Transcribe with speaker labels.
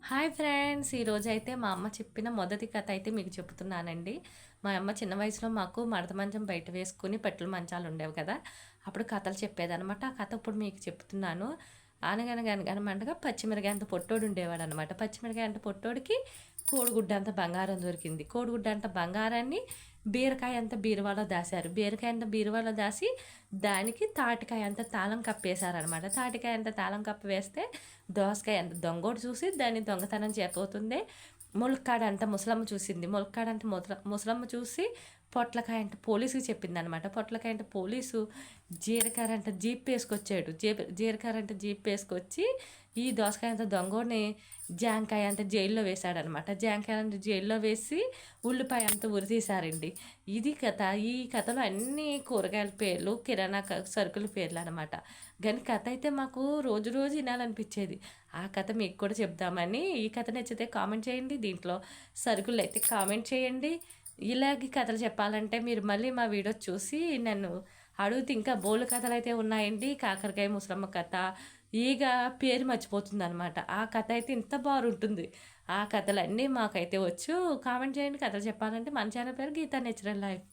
Speaker 1: Hi friends ఈరోజు అయితే మా అమ్మ చెప్పిన మొదటి కథ అయితే మీకు చెప్తున్నానండి మా అమ్మ చిన్న వయసులో మాకు మడత మంచం బయట వేసుకుని పెట్ల మంచాలు ఉండేవి కదా. అప్పుడు కథలు చెప్పేదనమాట ఆ కథ ఇప్పుడు మీకు చెప్తున్నాను. అనగనగనగనమంటగా పచ్చిమిరకాయ అంత పొట్టోడు ఉండేవాడు అనమాట పచ్చిమిరకాయ అంత పొట్టోడికి కోడిగుడ్డ అంత బంగారం దొరికింది. కోడిగుడ్డ అంత బంగారాన్ని బీరకాయ అంత బీరువాలో దాశారు. బీరకాయ అంత బీరువాలో దాసి దానికి తాటికాయ అంత తాళం కప్పేశారనమాట తాటికాయ అంత తాళం కప్ప వేస్తే దోసకాయ అంత దొంగోడు చూసి దాన్ని దొంగతనం చేయబోతుంది ములక్కాడ ముసలమ్మ చూసింది. ములక్కాడ అంటే ముసలమ్మ చూసి పొట్లకాయ అంటే పోలీసుకి చెప్పింది అనమాట పొట్లకాయ అంటే పోలీసు జీరకాయ అంటే జీప్ వేసుకొచ్చాడు. జీప్ జీరకాయ అంటే జీప్ వేసుకొచ్చి ఈ దోసకాయ అంత దొంగని జాంకాయ అంత జైల్లో వేశాడనమాట జాంకాయ అంత జైల్లో వేసి ఉల్లిపాయ అంత ఉరితీశారండి. ఇది కథ. ఈ కథలో అన్ని కూరగాయల పేర్లు కిరాణా సరుకుల పేర్లు అనమాట కానీ కథ అయితే మాకు రోజు రోజు వినాలనిపించేది. ఆ కథ మీకు కూడా చెప్దామని ఈ కథ నచ్చితే కామెంట్ చేయండి దీంట్లో సరుకులు అయితే కామెంట్ చేయండి. ఇలాగే కథలు చెప్పాలంటే మీరు మళ్ళీ మా వీడియో చూసి నన్ను అడుగుతూ ఇంకా బోలు కథలు అయితే ఉన్నాయండి. కాకరకాయ ముసలమ్మ కథ ఈగ పేరు మర్చిపోతుంది అనమాట ఆ కథ అయితే ఇంత బాగుంటుంది. ఆ కథలన్నీ మాకైతే వచ్చు. కామెంట్ చేయండి కథలు చెప్పాలంటే మన ఛానల్ పేరు గీతా నేచురల్ లైఫ్.